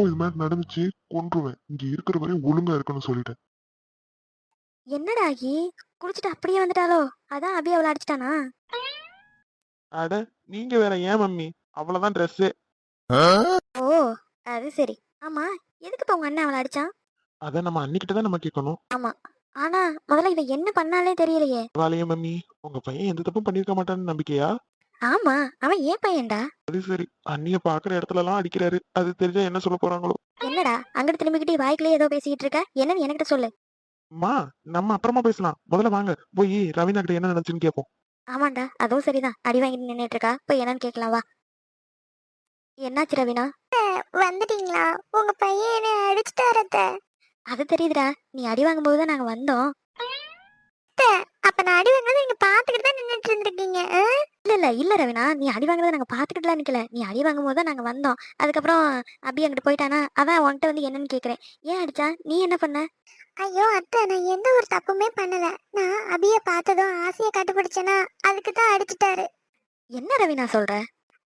திரும்பவும் இது மாதிரி நடந்துச்சு கொன்றுவேன். இங்க இருக்கிற வரையும் ஒழுங்கா இருக்கணும்னு சொல்லிட்டேன். என்னடா ஆகி? குடிச்சிட்டு அப்படியே வந்துட்டாலோ அதான் அபி அவளை அடிச்சிட்டானா? அட நீங்க வேற ஏன் மம்மி? அவ்வளவுதான் ட்ரெஸ் ஓ அது சரி. ஆமா எதுக்கு இப்ப உங்க அண்ணன் அவளை அடிச்சான்? அத நம்ம அன்னிக்கிட்ட தான் நம்ம கேட்கணும். ஆனா முதல்ல இவ என்ன பண்ணாலே தெரியலையே. பரவாயில்லையே மம்மி. உங்க பையன் எந்த தப்பும் பண்ணிருக்க மாட்டான்னு நம்பிக்கையா? ஆமா அவன் ஏன் பையன்டா? அது சரி. அண்ணிய பாக்குற இடத்துல எல்லாம் அடிக்கிறாரு. அது தெரிஞ்சா என்ன சொல்ல போறாங்களோ? என்னடா அங்கிட்டு திரும்பிக்கிட்டு வாய்க்குள்ளே ஏதோ பேசிக்கிட்டு இருக்க? என்னன்னு என்கிட்ட சொல்லு. அம்மா நம்ம அப்புறமா பேசலாம். முதல்ல வாங்க. போய் ரவீனா கிட்ட என்ன நினைச்சுன்னு கேட்போம் ஆமாண்டா அதுவும் சரிதான். அடி வாங்கிட்டு நின்னுட்டு இருக்கா? போய் என்னன்னு கேட்கலாம் வா. என்னாச்சு ரவினா? வந்துட்டீங்களா? உங்க பையன் என்ன அடிச்சுட்டாரத்த அது தெரியுதுடா. நீ அடி வாங்கும்போது தான் நாங்க வந்தோம். அப்ப நான் அடி வாங்குறது நீங்க பாத்துக்கிட்டு தான் நின்னுட்டு இருந்திருக்கீங்க இல்ல இல்ல. இல்ல ரவினா நீ அடி வாங்குறத நாங்க பாத்துக்கிட்டுலாம் நிக்கல. நீ அடி வாங்கும் போது தான் நாங்க வந்தோம். அதுக்கப்புறம் அபி அங்கிட்டு போயிட்டானா அதான் உன்கிட்ட வந்து என்னன்னு கேக்குறேன். ஏன் அடிச்சா? நீ என்ன பண்ண? ஐயோ அத்தை நான் எந்த ஒரு தப்புமே பண்ணல. நான் அபிய பார்த்ததும் ஆசையை கட்டுப்பிடிச்சேனா அதுக்கு தான் அடிச்சிட்டாரு. என்ன ரவினா சொல்ற?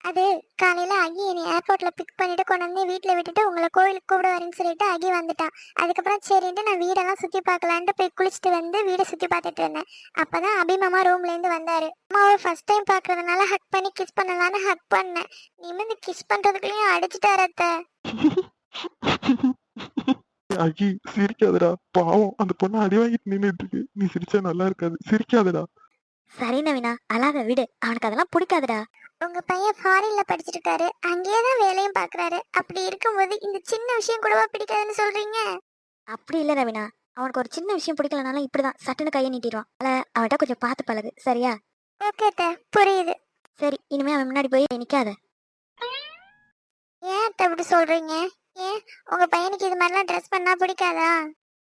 அது காலையில அகி என்னை ஏர்போர்ட்ல பிக் பண்ணிட்டு கொண்டு வந்து வீட்டில் விட்டுட்டு உங்களை கோயிலுக்கு கூப்பிட வரேன்னு சொல்லிட்டு அகி வந்துட்டான் அதுக்கப்புறம் சரின்ட்டு நான் வீடெல்லாம் சுத்தி பார்க்கலான்ட்டு போய் குளிச்சுட்டு வந்து வீடை சுத்தி பார்த்துட்டு இருந்தேன். அப்பதான் தான் அபிமாமா ரூம்ல இருந்து வந்தாரு. அம்மாவை ஃபர்ஸ்ட் டைம் பாக்குறதுனால ஹக் பண்ணி கிஸ் பண்ணலான்னு ஹக் பண்ணேன். நிமிந்து கிஸ் பண்றதுக்குள்ளயும் அடிச்சுட்டாரு அகி சிரிக்காதடா. பாவம் அந்த பொண்ணு அடி வாங்கிட்டு நின்றுட்டு இருக்கு. நீ சிரிச்சா நல்லா இருக்காது. சிரிக்காதடா. சரி நவீனா அழாத விடு. அவனுக்கு அதெல்லாம் பிடிக்காதுடா. உங்க பையன் ஃபாரின்ல படிச்சிட்டு இருக்காரு அங்கேயே தான் வேலையும் பாக்குறாரு அப்படி இருக்கும்போது இந்த சின்ன விஷயம் கூடவா பிடிக்காதுன்னு சொல்றீங்க? அப்படி இல்ல ரவினா அவனுக்கு ஒரு சின்ன விஷயம் பிடிக்கலனாலும் இப்படிதான். சட்டுன்னு கையை நீட்டிடுவான். அதனால அவன்கிட்ட கொஞ்சம் பார்த்து பழகு. சரியா? ஓகே புரியுது. சரி இனிமே அவன் முன்னாடி போய் நிக்காத. ஏன் அப்படி சொல்றீங்க? ஏன்? உங்க பையனுக்கு இது மாதிரிலாம் ட்ரெஸ் பண்ணா பிடிக்காதா?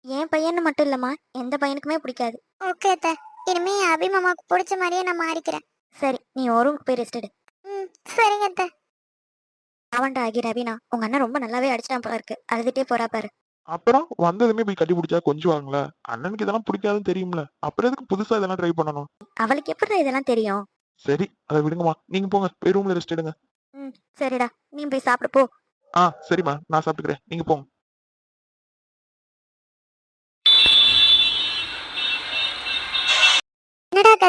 என் பையனு மட்டும் இல்லம்மா. எந்த பையனுக்குமே பிடிக்காது. ஓகே அத்தை. இனிமே அபி மாமாக்கு பிடிச்ச மாதிரியே நான் மாறிக்கிறேன். சரி நீ ஒரு போய் ரெஸ்ட் எடு. ம் சரிங்க அத்தை. அவன்டா ஆகி ரவினா உங்க அண்ணன் ரொம்ப நல்லாவே அடிச்சிட்டான் போல இருக்கு. அழுதுட்டே போறா பாரு. அப்புறம் வந்ததுமே போய் கட்டி பிடிச்சா கொஞ்சுவாங்களே? அண்ணனுக்கு இதெல்லாம் பிடிக்காதுன்னு தெரியும்ல. அப்புறம் எதுக்கு புதுசா இதெல்லாம் ட்ரை பண்ணணும்? அவளுக்கு எப்படி இதெல்லாம் தெரியும்? சரி அதை விடுங்கம்மா. நீங்க போங்க போய் ரூம்ல ரெஸ்ட் எடுங்க. ம் சரிடா. நீ போய் சாப்பிடு போ. ஆ சரிம்மா. நான் சாப்பிட்டுக்கிறேன். நீங்க போங்க.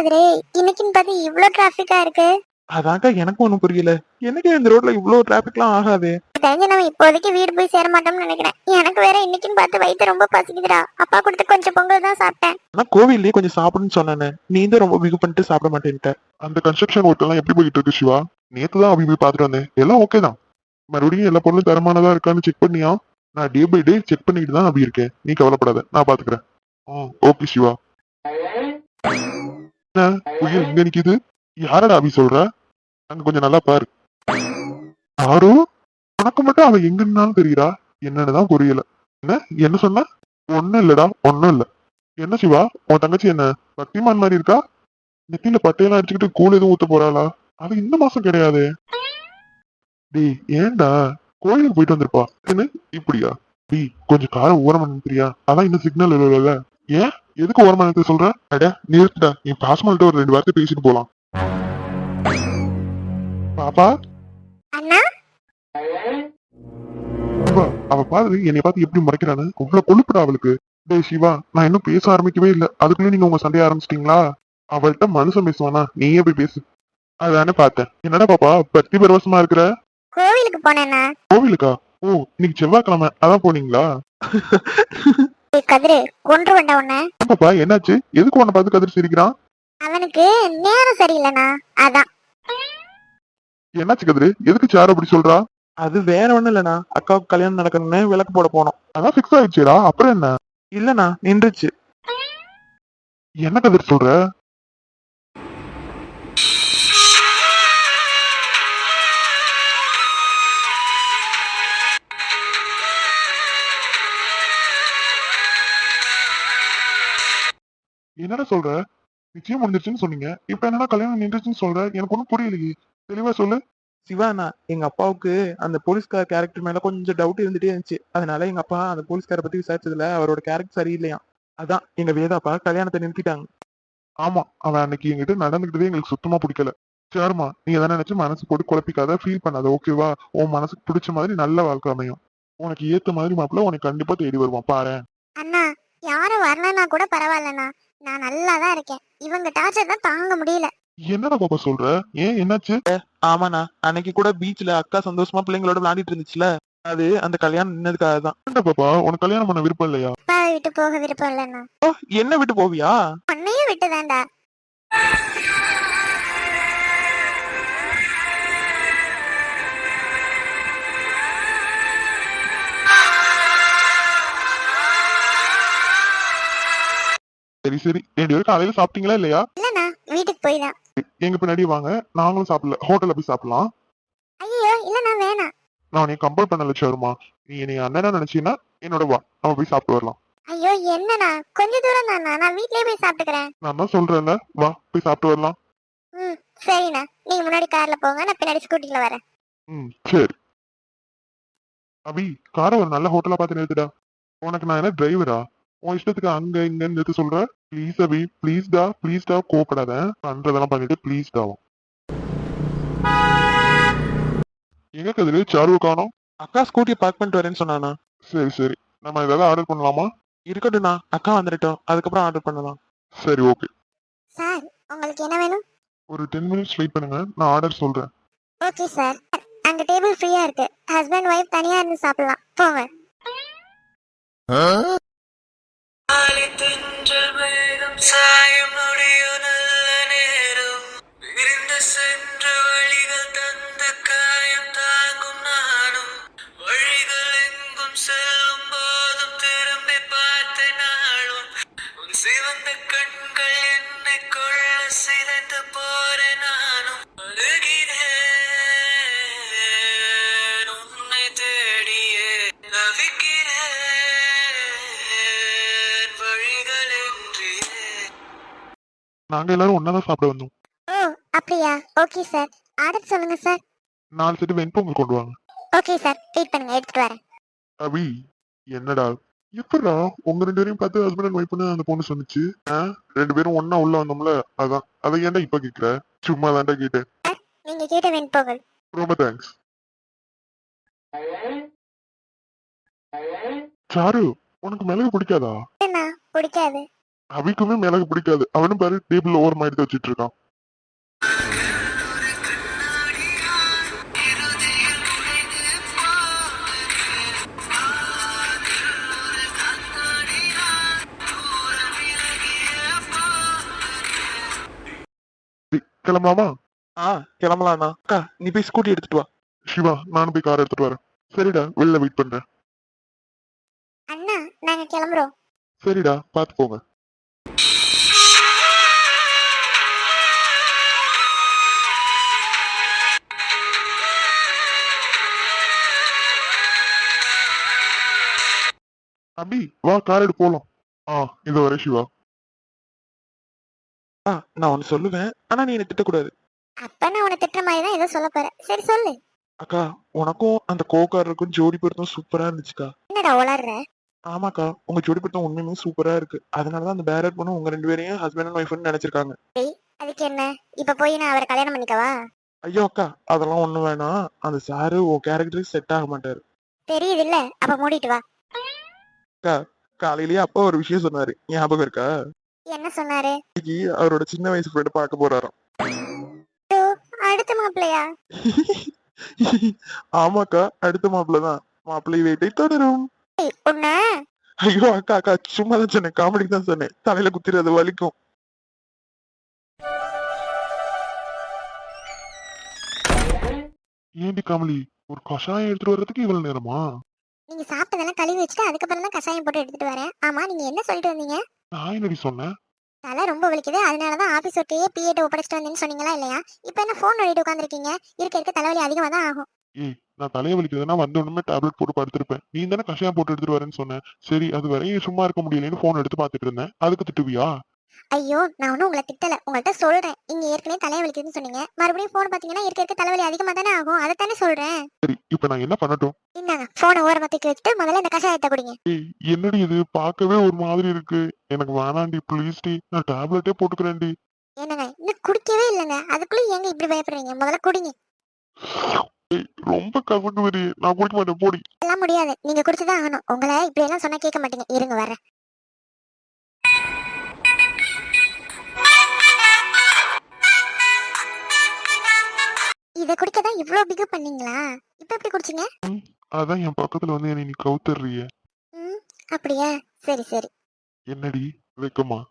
கதிரே இன்னைக்குன்னு பார்த்து இவ்ளோ டிராஃபிக்கா இருக்கு. அதாக்கா எனக்கும் ஒண்ணும் புரியல. எனக்கு இந்த ரோட்ல இவ்வளவு டிராபிக்லாம் ஆகாது. தெரிஞ்ச நம்ம இப்போதைக்கு வீடு போய் சேர மாட்டோம்னு நினைக்கிறேன். எனக்கு வேற இன்னைக்குன்னு பார்த்து வயிற்று ரொம்ப பசிக்குதுடா. அப்பா கொடுத்து கொஞ்சம் பொங்கல் தான் சாப்பிட்டேன். ஆனா கோவில்லயே கொஞ்சம் சாப்பிடுன்னு சொன்னானே. நீ தான் ரொம்ப பிகு பண்ணிட்டு சாப்பிட மாட்டேன்ட்ட. அந்த கன்ஸ்ட்ரக்ஷன் ஒர்க் எல்லாம் எப்படி போயிட்டு இருக்கு சிவா? நேத்து தான் அபி போய் பார்த்துட்டு வந்தேன். எல்லாம் ஓகே தான். மறுபடியும் எல்லா பொருளும் தரமானதா இருக்கான்னு செக் பண்ணியா? நான் டே பை டே செக் பண்ணிட்டு தான் அபி இருக்கேன். நீ கவலைப்படாத. நான் பாத்துக்கிறேன் ஓகே சிவா. என்ன? உயிர் இங்க நிக்குது? யாரடா அபி சொல்ற? அங்க கொஞ்சம் நல்லா பாரு. யாரோ? உனக்கு மட்டும் அவ எங்கன்னாலும் தெரியுறா என்னன்னுதான் புரியல. என்ன? என்ன சொன்ன? ஒண்ணும் இல்லடா. ஒண்ணும் இல்ல. என்ன சிவா? உன் தங்கச்சி என்ன? பக்திமான் மாதிரி இருக்கா? நெத்தியில பட்டையெல்லாம் அடிச்சுக்கிட்டு கூழ் எதுவும் ஊத்த போறாளா? அது இந்த மாசம் கிடையாது. டேய் ஏன்டா? கோயிலுக்கு போயிட்டு வந்திருப்பா. என்ன? இப்படியா? டேய் கொஞ்சம் காரம் ஊரம் பண்ணுறியா அதான் இன்னும் சிக்னல் இல்லைல்ல. ஏன்? எதுக்கு ஓரமா நிறுத்த சொல்ற? அட நிறுத்துடா. என் பாஸ்மால்ட்ட ஒரு ரெண்டு வார்த்தை பேசிட்டு போலாம். பாப்பா? அவ பாரு என்னை பார்த்து எப்படி முறைக்கிறான்னு. அவ்வளவு கொழுப்புடா அவளுக்கு. டேய் சிவா நான் இன்னும் பேச ஆரம்பிக்கவே இல்ல. அதுக்குள்ளே நீங்க உங்க சண்டைய ஆரம்பிச்சிட்டீங்களா? அவள்கிட்ட மனுஷன் பேசுவானா நீயே போய் பேசு. அதானே பார்த்தேன். என்னடா பாப்பா பக்தி பரவசமா இருக்கிற? கோவிலுக்கு போனேண்ணா. கோவிலுக்கா? ஓ இன்னைக்கு செவ்வாய்க்கிழமை. அதான் போனீங்களா? கதிரு கொன்று வேண்டாம் உன்ன. பாப்பா என்னாச்சு? எதுக்கு உன்னை பார்த்து கதிர் சிரிக்கிறான்? அவனுக்கு நேரம் சரியில்லைண்ணா அதான். என்னாச்சு கதிரு? எதுக்கு சார் அப்படி சொல்றா? அது வேற ஒண்ணும் இல்லண்ணா. அக்காவுக்கு கல்யாணம் நடக்கணும்னு விளக்கு போட போனோம். அதான் ஃபிக்ஸ் ஆயிடுச்சுடா அப்புறம் என்ன? இல்லண்ணா நின்றுச்சு. என்ன கதிர் சொல்ற? என்னடா சொல்ற? நிச்சயம் முடிஞ்சிருச்சுன்னு சொன்னீங்க. இப்ப என்னடா கல்யாணம் நின்றுச்சுன்னு சொல்ற? எனக்கு ஒண்ணும் புரியலையே. தெளிவா சொல்லு. சிவாண்ணா எங்க அப்பாவுக்கு அந்த போலீஸ்கார் கேரக்டர் மேல கொஞ்சம் டவுட் இருந்துட்டே இருந்துச்சு. அதனால எங்க அப்பா அந்த போலீஸ்கார பத்தி விசாரிச்சதுல அவரோட கேரக்டர் சரியில்லையா? அதான் எங்க வேதாப்பா கல்யாணத்தை நிறுத்திட்டாங்க. ஆமா அவன் அன்னைக்கு என்கிட்ட நடந்துக்கிட்டதே எங்களுக்கு சுத்தமா பிடிக்கல. சரிம்மா நீ எதை நினைச்சு மனசு போட்டு குழப்பிக்காத ஃபீல் பண்ணாத ஓகேவா உன் மனசுக்கு பிடிச்ச மாதிரி நல்ல வாழ்க்கை அமையும். உனக்கு ஏத்த மாதிரி மாப்பிள்ள உனக்கு கண்டிப்பா தேடி வருவான். பாரு அண்ணா யாரும் வரலன்னா கூட பரவாயில்லண்ணா. நான் நல்லா தான் இருக்கேன். இவங்க டார்ச்சர் தான் தாங்க முடியல. என்னடா பாப்பா சொல்ற? ஏன் என்னாச்சு? ஆமாண்ணா. அன்னைக்கு கூட பீச்ல அக்கா சந்தோஷமா பிள்ளைங்களோட விளையாடிட்டு இருந்துச்சுல. அது அந்த கல்யாணம் நின்னதுக்காக தான் என்ன பாப்பா? உனக்கு கல்யாணம் பண்ண விருப்பம் இல்லையா? விட்டு போக விருப்பம் இல்லைண்ணா. ஓ, என்ன விட்டு போவியா? உன்னையும் விட்டுதான்டா. சரி சரி. ரெண்டு பேரும் காலையில சாப்பிட்டீங்களா இல்லையா? இல்லண்ணா வீட்டுக்கு போய் தான் எங்க பின்னாடி வாங்க. நாங்களும் சாப்பிடல. ஹோட்டல்ல போய் சாப்பிடலாம். ஐயோ இல்லண்ணா வேணாம். நான் உன்னை கம்பல் பண்ணல சருமா. நீ என்னை அண்ணனா நினைச்சீன்னா என்னோட வா. நம்ம போய் சாப்பிட்டு வரலாம். ஐயோ என்னண்ணா? கொஞ்ச தூரம் தானா? நான் வீட்லயே போய் சாப்பிட்டுக்கிறேன். நான் தான் சொல்றேன்ல. வா போய் சாப்பிட்டு வரலாம். ம் சரிண்ணா. நீங்க முன்னாடி கார்ல போங்க. நான் பின்னாடி ஸ்கூட்டில வரேன். ம் சரி. அபி காரை ஒரு நல்ல ஹோட்டலா பார்த்து நிறுத்துடா. உனக்கு நான் என்ன டிரைவரா உன் இஷ்டத்துக்கு அங்க இங்க நிறுத்த சொல்ற. ப்ளீஸ் அபி ப்ளீஸ் டா ப்ளீஸ் டா கோப்படாத பண்றதெல்லாம் பண்ணிட்டு ப்ளீஸ் டாவும் எங்க கதிரு? சாருவை காணோம். அக்கா ஸ்கூட்டியை பார்க் பண்ணிட்டு வரேன்னு சொன்னானா? சரி சரி. நம்ம ஏதாவது ஆர்டர் பண்ணலாமா? இருக்கட்டும்ண்ணா. அக்கா வந்துட்டோம் அதுக்கப்புறம் ஆர்டர் பண்ணலாம். சரி ஓகே சார் உங்களுக்கு என்ன வேணும்? ஒரு டென் மினிட்ஸ் வெயிட் பண்ணுங்க. நான் ஆர்டர் சொல்றேன். ஓகே சார் அங்க டேபிள் ஃப்ரீயா இருக்கு. ஹஸ்பண்ட் ஒய்ஃப் தனியா இருந்து சாப்பிடலாம். போங்க. தென்றல் மேகம் சாயும் நொடியோ நல்ல நேரம். விரிந்து சென்ற வழிகள் தந்த காயம் தாங்கும் நானும் வழிகள் எங்கும் செல்லும் நாங்க எல்லாரும் ஒன்னாதான் சாப்பிட வந்தோம். ஓ அப்படியா? ஓகே சார் ஆர்டர் சொல்லுங்க சார் நாலு செட்டு வெண்பொங்கல் கொண்டு வாங்க. ஓகே சார் வெயிட் பண்ணுங்க எடுத்துட்டு வரேன். அபி என்னடா? எப்படா? உங்க ரெண்டு பேரையும் பார்த்து ஹஸ்பண்ட் அண்ட் ஒய்ஃப்னு அந்த பொண்ணு சொன்னுச்சு? ரெண்டு பேரும் ஒண்ணா உள்ள வந்தோம்ல? அதான். அதை ஏன்டா இப்ப கேக்குற? சும்மா தான்டா கேட்டேன் நீங்க கேட்ட வெண்பொங்கல். ரொம்ப தேங்க்ஸ் சாரு உனக்கு மிளகு பிடிக்காதா? என்ன பிடிக்காது. அபிக்குமே மிளகு பிடிக்காது. அவனும் பாரு டேபிள் ஓவர் எடுத்து வச்சிட்டு இருக்கான் சரி, கிளம்பலாமா? ஆ கிளம்பலாம்ண்ணா. அக்கா நீ போய் ஸ்கூட்டி எடுத்துட்டு வா. சிவா நானும் போய் கார் எடுத்துட்டு வரேன். சரிடா வெளில வெயிட் பண்றேன். அண்ணா நாங்க கிளம்புறோம். சரிடா பாத்து போங்க. அபி வா கார் எடு போலாம். ஆ இது வரை சிவா. ஆ நான் ஒன்னு சொல்லுவேன் ஆனா நீ என்ன திட்டக்கூடாது. அப்ப நான் உன்னை திட்டுற மாதிரி தான் ஏதோ சொல்ல போறேன் சரி சொல்லு. அக்கா உனக்கும் அந்த கோக்காரருக்கும் ஜோடி பொருத்தம் சூப்பரா இருந்துச்சுக்கா. என்னடா உளர்ற? ஆமாக்கா உங்க ஜோடி பொருத்தம் உண்மையுமே சூப்பரா இருக்கு. அதனாலதான் அந்த பேரட் பொண்ணு உங்க ரெண்டு பேரையும் ஹஸ்பண்ட் அண்ட் ஒய்ஃப்னு நினைச்சிருக்காங்க. அதுக்கு என்ன? இப்ப போய் நான் அவரை கல்யாணம் பண்ணிக்கவா? ஐயோ அக்கா அதெல்லாம் ஒண்ணு வேணாம். அந்த சாரு உன் கேரக்டருக்கு செட் ஆக மாட்டாரு. தெரியுது இல்ல அப்ப மூடிட்டு வா. காலையிலேயே அப்பா ஒரு விஷயம் சொன்னாரு. ஞாபகம் இருக்கா? என்ன சொன்னாரு? இன்னைக்கு அவரோட சின்ன வயசு ஃப்ரெண்ட் பார்க்க போறாராம். அடுத்த மாப்பிள்ளையா? ஆமாக்கா அடுத்த மாப்பிள்ள தான். மாப்பிள்ளை வேட்டை தொடரும். ஐயோ அக்கா அக்கா சும்மா தான் சொன்னேன். காமெடி தான் சொன்னேன். தலையில குத்திறது வலிக்கும். ஏண்டி கமலி ஒரு கஷாயம் எடுத்துட்டு வர்றதுக்கு இவ்வளவு நேரமா? நீங்க சாப்பிட்டதெல்லாம் கழுவி வச்சுட்டு அதுக்கப்புறம் தான் கஷாயம் போட்டு எடுத்துட்டு வரேன். ஆமா நீங்க என்ன சொல்லிட்டு வந்தீங்க? நான் என்னடி சொன்னேன்? தலை ரொம்ப வலிக்குது. அதனாலதான் ஆபீஸ் ஒட்டியே பிஏட்ட ஒப்படைச்சிட்டு வந்தேன்னு சொன்னீங்களா இல்லையா? இப்ப என்ன போன் நோண்டிட்டு உட்காந்துருக்கீங்க இருக்க இருக்க தலைவலி அதிகமா தான் ஆகும். ஏய் நான் தலையை வலிக்குதுன்னா வந்த உடனே டேப்லெட் போட்டு படுத்திருப்பேன். நீ தானே கஷாயம் போட்டு எடுத்துட்டு வரேன்னு சொன்னேன். சரி அது வரையும் சும்மா இருக்க முடியலன்னு போன் எடுத்து பார்த்துட்டு இருந்தேன். அதுக்கு திட்டுவியா? ஐயோ நான் ஒன்றும் உங்களை திட்டல. உங்கள்கிட்ட சொல்றேன். இங்க ஏற்கனவே தலையை வலிக்குதுன்னு சொன்னீங்க. மறுபடியும் போன் பாத்தீங்கன்னா இருக்க இருக்க தலைவலி அதிகமா தானே ஆகும். அதை தானே சொல்றேன். சரி இப்ப நான் என்ன பண்ணட்டும்? இந்தாங்க போனை ஓரமா தூக்கி வச்சுட்டு முதல்ல இந்த கஷாயத்தை குடிங்க. ஏய் என்னடி இது? பார்க்கவே ஒரு மாதிரி இருக்கு. எனக்கு வேணாண்டி ப்ளீஸ் டி. நான் டேப்லெட்டே போட்டுக்கிறேன்டி. என்னங்க இன்னும் குடிக்கவே இல்லைங்க. அதுக்குள்ள ஏங்க இப்படி பயப்படுறீங்க? முதல்ல குடிங்க. ரொம்ப கசக்குதுடி நான் குடிக்க மாட்டேன். போடி. எல்லாம் முடியாது. நீங்க குடிச்சுதான் ஆகணும். உங்களை இப்படி எல்லாம் சொன்னா கேட்க மாட்டீங்க. இருங்க வரேன். இத குடிக்க தான் இவ்ளோ பிகு பண்ணீங்களா? இப்ப எப்படி குடிச்சீங்க? அதான் என் பக்கத்துல வந்து என்னை நீ கவுத்துறிய ம் அப்படியா? சரி சரி. என்னடி வெக்கமா?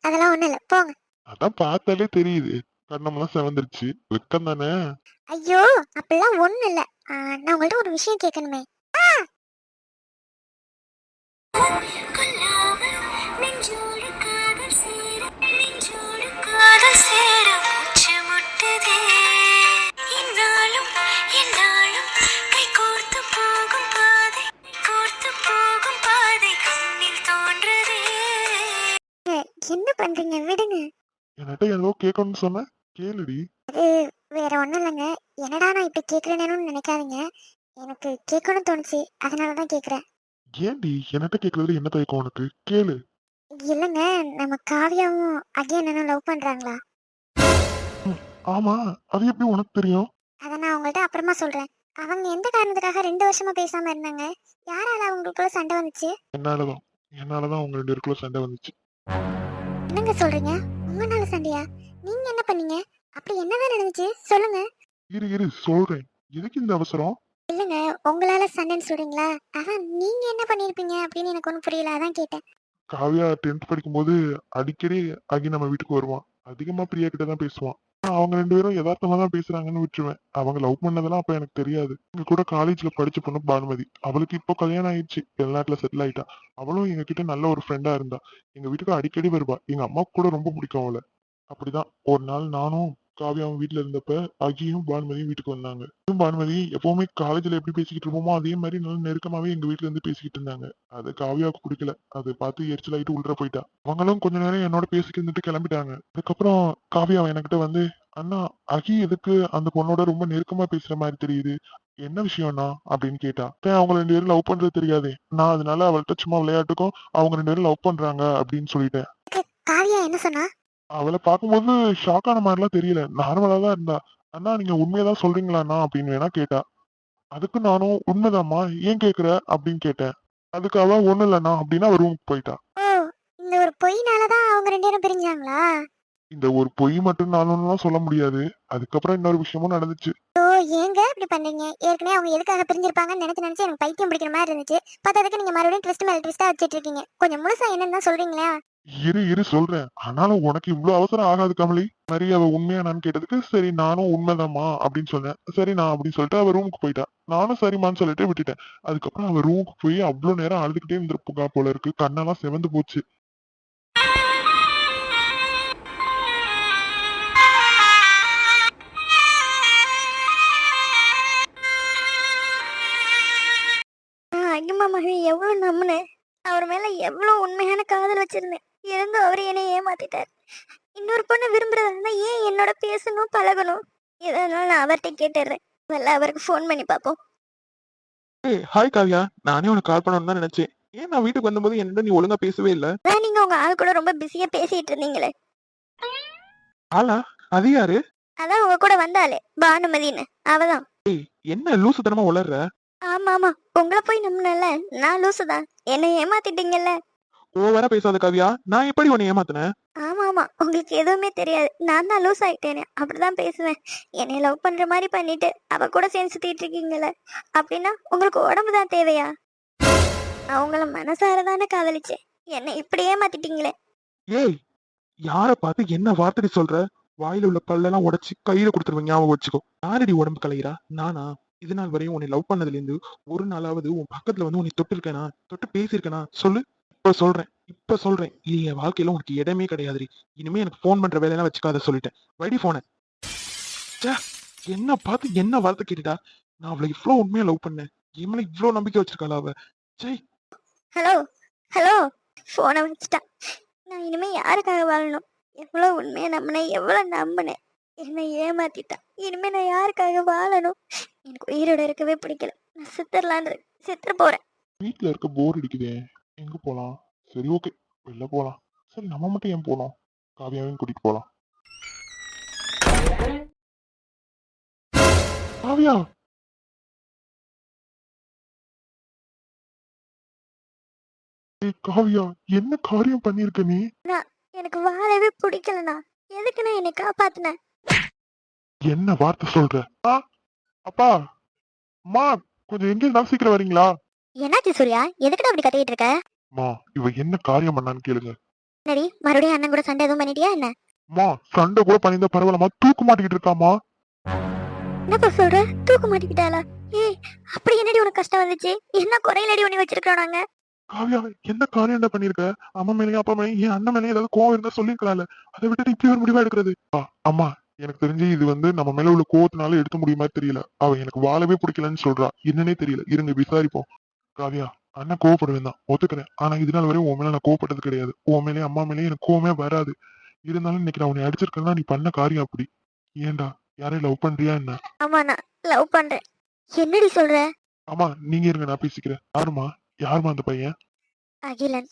அதெல்லாம் ஒண்ணும் இல்ல. போங்க. அதான் பார்த்தாலே தெரியுது. கண்ணமெல்லாம் செவந்துருச்சு. வெக்கம் தானே? ஐயோ அப்படிலாம் ஒண்ணும் இல்ல. ஆ, நான் உங்கள்ட்ட ஒரு விஷயம் கேட்கணுமே. என்ன பண்றீங்க? விடுங்க. என்கிட்ட ஏதோ கேட்கணும்னு சொன்ன? கேளுடி. அது வேற ஒண்ணும் இல்லைங்க. என்னடா நான் இப்படி கேக்குறேன்னு நினைக்காதீங்க. எனக்கு கேட்கணும்னு தோணுச்சு. அதனாலதான் கேக்குறேன். ஏன்டி? என்கிட்ட கேட்கறதுல என்ன தயக்கம் உனக்கு? கேளு. இல்லைங்க. நம்ம காவியாவும் அகைன் லவ் பண்றாங்களா? ஆமா. அது எப்படி உனக்கு தெரியும்? அதை நான் உங்கள்ட்ட அப்புறமா சொல்றேன். அவங்க எந்த காரணத்துக்காக ரெண்டு வருஷமா பேசாம இருந்தாங்க? யாரால அவங்களுக்குள்ள சண்டை வந்துச்சு? என்னாலதான். என்னாலதான் அவங்க ரெண்டு பேருக்குள்ள சண்டை வந்துச்சு. என்னங்க சொல்றீங்க? உங்கனால சண்டையா? நீங்க என்ன பண்ணீங்க? அப்படி என்னதான் நடந்துச்சு? சொல்லுங்க. இரு இரு சொல்றேன். எதுக்கு இந்த அவசரம்? இல்லைங்க உங்களால சண்டைன்னு சொல்றீங்களா? அதான் நீங்க என்ன பண்ணிருப்பீங்க? அப்படின்னு எனக்கு ஒன்றும் புரியல அதான் கேட்டேன். காவியா டென்த் படிக்கும்போது அடிக்கடி அகி நம்ம வீட்டுக்கு வருவான். அதிகமா பிரியா கிட்ட தான் பேசுவான். அவங்க ரெண்டு பேரும் யதார்த்தமா தான் பேசுறாங்கன்னு விட்டுருவேன். அவங்க லவ் பண்ணதெல்லாம் அப்ப எனக்கு தெரியாது. இங்க கூட காலேஜ்ல படிச்ச பொண்ணு பானுமதி. அவளுக்கு இப்போ கல்யாணம் ஆயிடுச்சு. வெளிநாட்டுல செட்டில் ஆயிட்டா. அவளும் எங்க கிட்ட நல்ல ஒரு ஃப்ரெண்டா இருந்தா. எங்க வீட்டுக்கு அடிக்கடி வருவா. எங்க அம்மாவுக்கு கூட ரொம்ப பிடிக்கும் அவளை. அப்படிதான். ஒரு நாள் நானும் காவியாவும் வீட்டுல இருந்தப்ப அகியும் பானுமதியும் வீட்டுக்கு வந்தாங்க. பானுமதி எப்பவுமே காலேஜ்ல எப்படி பேசிக்கிட்டு இருப்போமோ அதே மாதிரி நல்ல நெருக்கமாவே எங்க வீட்டுல இருந்து பேசிக்கிட்டு இருந்தாங்க. அது காவியாவுக்கு பிடிக்கல அதை பார்த்து எரிச்சல் ஆயிட்டு உள்ள போயிட்டா. அவங்களும் கொஞ்ச நேரம் என்னோட பேசிக்கிட்டு இருந்துட்டு கிளம்பிட்டாங்க. அதுக்கப்புறம் காவியா என்கிட்ட வந்து அண்ணா அகி எதுக்கு அந்த பொண்ணோட ரொம்ப நெருக்கமா பேசுற மாதிரி தெரியுது? என்ன விஷயம்னா அப்படின்னு கேட்டா. அவங்க ரெண்டு பேரும் லவ் பண்றது தெரியாது. நான் அதனால அவள்கிட்ட சும்மா விளையாட்டுக்கும் அவங்க ரெண்டு பேரும் லவ் பண்றாங்க அப்படின்னு சொல்லிட்டேன். காவியா என்ன சொன்னா? அவளை பார்க்கும்போது ஷாக் ஆன மாதிரிலாம் தெரியல. நார்மலா தான் இருந்தா. அண்ணா நீங்க உண்மையதான் சொல்றீங்களாண்ணா அப்படின்னு வேணா கேட்டா. அதுக்கு நானும் உண்மைதாம்மா ஏன் கேக்குற அப்படின்னு கேட்டேன். அதுக்கு அவ ஒண்ணு இல்லைண்ணா அப்படின்னு அவ ரூமுக்கு போயிட்டா. இந்த ஒரு பொய்னாலதான் அவங்க ரெண்டு பேரும் பிரிஞ்சாங்களா? இந்த ஒரு பொய் மட்டும் நானும்லாம் சொல்ல முடியாது. அதுக்கப்புறம் இன்னொரு விஷயமும் நடந்துச்சு. ஏங்க இப்படி பண்றீங்க? ஏற்கனவே அவங்க எதுக்காக பிரிஞ்சிருப்பாங்கன்னு நினைச்சு நினைச்சு எனக்கு பைத்தியம் பிடிக்கிற மாதிரி இருந்துச்சு. பார்த்ததுக்கு நீங்க மறுபடியும் ட்விஸ்ட் மேல ட்விஸ்டா வச்சிட்டு இருக்கீங்க. கொஞ்சம் முழுசா என்னன்னு சொல்றீங்களா? இரு இரு சொல்றேன். ஆனாலும் உனக்கு இவ்வளவு அவசரம் ஆகாது கமலி. மாதிரி அவ உண்மையா கேட்டதுக்கு சரி நானும் உண்மைதாம்மா அப்படின்னு சொன்னேன். சரி நான் அப்படின்னு சொல்லிட்டு அவ ரூமுக்கு போயிட்டா. நானும் சரிம்மான்னு சொல்லிட்டு விட்டுட்டேன். அதுக்கப்புறம் அவ ரூமுக்கு போய் அவ்வளவு நேரம் அழுதுகிட்டே இருந்திருப்பா போல இருக்கு. கண்ணெல்லாம் செவந்து போச்சு. மகன் எவ்வளவு நம்பினேன். அவர் மேல எவ்வளவு உண்மையான காதல் வச்சிருந்தேன். இருந்தும் அவர் என்னை ஏமாத்திட்டார். இன்னொரு பொண்ணு விரும்புறதா இருந்தா ஏன் என்னோட பேசணும் பழகணும்? இதனால நான் அவர்கிட்ட கேட்டுடுறேன். முதல்ல அவருக்கு ஃபோன் பண்ணி பார்ப்போம். ஏய் ஹாய் காவியா. நானே உனக்கு கால் பண்ணணும்னு தான் நினைச்சேன். ஏன் நான் வீட்டுக்கு வந்தபோது என்னிட்ட நீ ஒழுங்கா பேசவே இல்ல? அதான் நீங்க உங்க ஆள் கூட ரொம்ப பிஸியா பேசிட்டு இருந்தீங்களே. ஆளா? அது யாரு? அதான் உங்க கூட வந்தாலே பானுமதின்னு. அவதான். ஏய் என்ன லூசுத்தனமா உளர்ற? ஆமா ஆமா உங்களை போய் நம்பினல நான் லூசுதான். என்னை ஏமாத்திட்டீங்கல்ல? ஓவரா பேசாத காவியா. நான் எப்படி உன்னை ஏமாத்தினேன்? ஆமா ஆமா உங்களுக்கு எதுவுமே தெரியாது. நான் தான் லூஸ் ஆயிட்டேனே அப்படிதான் பேசுவேன். என்னை லவ் பண்ற மாதிரி பண்ணிட்டு அவ கூட சேர்ந்து சுத்திட்டு இருக்கீங்கல்ல? அப்படின்னா உங்களுக்கு உடம்பு தான் தேவையா? நான் உங்களை மனசார தானே காதலிச்சேன். என்னை இப்படியே மாத்திட்டீங்களே ஏய் யார பார்த்து என்ன வார்த்தை சொல்ற? வாயில உள்ள பல்லெல்லாம் உடைச்சு கையில கொடுத்துருவேன் ஞாபகம் வச்சுக்கோ. யாரடி உடம்பு கலையிறா நானா? இது நாள் வரையும் உன்னை லவ் பண்ணதுல இருந்து ஒரு நாளாவது உன் பக்கத்துல வந்து உன்னை தொட்டு இருக்கேனா தொட்டு பேசியிருக்கேனா? சொல்லு. இப்ப சொல்றேன். இப்ப சொல்றேன். இது என் வாழ்க்கையில உனக்கு இடமே கிடையாது இனிமே எனக்கு போன் பண்ற வேலையெல்லாம் வச்சுக்காத சொல்லிட்டேன். வைடி போன என்ன பார்த்து என்ன வார்த்தை கேட்டுட்டா? நான் அவளை இவ்வளவு உண்மையா லவ் பண்ணேன். என் இவ்வளவு நம்பிக்கை வச்சிருக்காளா அவ? சை ஹலோ ஹலோ போனை வச்சுட்டா. நான் இனிமே யாருக்காக வாழணும்? எவ்வளவு உண்மையை நம்பினேன். எவ்வளவு நம்பினேன். என்னை ஏமாத்திட்டா. இனிமே நான் யாருக்காக வாழணும்? எனக்கு உயிரோட இருக்கவே பிடிக்கல. நான் சித்தரலான் சித்திர போறேன். வீட்டுல இருக்க போர் அடிக்குதே. எங்க போலாம்? சரி ஓகே வெளில போலாம். சரி நம்ம மட்டும் ஏன் போனோம்? காவியாவையும் கூட்டிட்டு போலாம். காவியா! காவியா என்ன காரியம் பண்ணிருக்க நீ? எனக்கு வாழவே பிடிக்கலண்ணா. எதுக்குண்ணா என்னை காப்பாத்தின? என்ன வார்த்தை சொல்ற? ஆ? அப்பா அம்மா கொஞ்சம் எங்க இருந்தாலும் சீக்கிரம் வரீங்களா? என்னாச்சு சூர்யா? எதுக்குடா அப்படி கத்திக்கிட்டு இருக்க? அம்மா இவ என்ன காரியம் பண்ணான்னு கேளுங்க. என்னடி மறுபடியும் அண்ணன் கூட சண்டை எதுவும் பண்ணிட்டியா என்ன? அம்மா சண்டை கூட பண்ணியிருந்தா பரவாயில்லம்மா தூக்கு மாட்டிக்கிட்டு இருக்காமா என்னப்பா சொல்ற? தூக்க மாட்டிக்கிட்டாளா? ஏய் அப்படி என்னடி உனக்கு கஷ்டம் வந்துச்சு? என்ன குறையிலடி உன்னை வச்சிருக்கோம் நாங்க? காவியா என்ன காரியம் பண்ணிருக்க அம்மா மேலேயும் அப்பா மேலேயும் என் அண்ணன் மேலேயும் ஏதாவது கோவம் இருந்தா சொல்லிருக்கலாம்ல அதை விட்டுட்டு இப்படி ஒரு முடிவா எடுக்கிறது? ஆ, அம்மா எனக்கு தெரிஞ்சு இது வந்து நம்ம மேல உள்ள கோவத்தினால எடுக்க முடியுமா தெரியல. அவ எனக்கு வாழவே பிடிக்கலன்னு சொல்றா. என்னன்னே தெரியல. இருங்க விசாரிப்போம். காவியா அண்ணன் கோவப்படுவேன் தான். ஒத்துக்கிறேன். ஆனா இது நாள் வரையும் உன் மேல நான் கோவப்பட்டது கிடையாது. உன் மேலேயும் அம்மா மேலேயும் எனக்கு கோவமே வராது. இருந்தாலும் இன்னைக்கு நான் உன்னை அடிச்சிருக்கேன்னா நீ பண்ண காரியம் அப்படி. ஏன்டா யாரையும் லவ் பண்றியா என்ன? ஆமா நான் லவ் பண்றேன். என்னடி சொல்ற? ஆமா நீங்க இருங்க நான் பேசிக்கிறேன். யாருமா யாருமா அந்த பையன்? அகிலன்.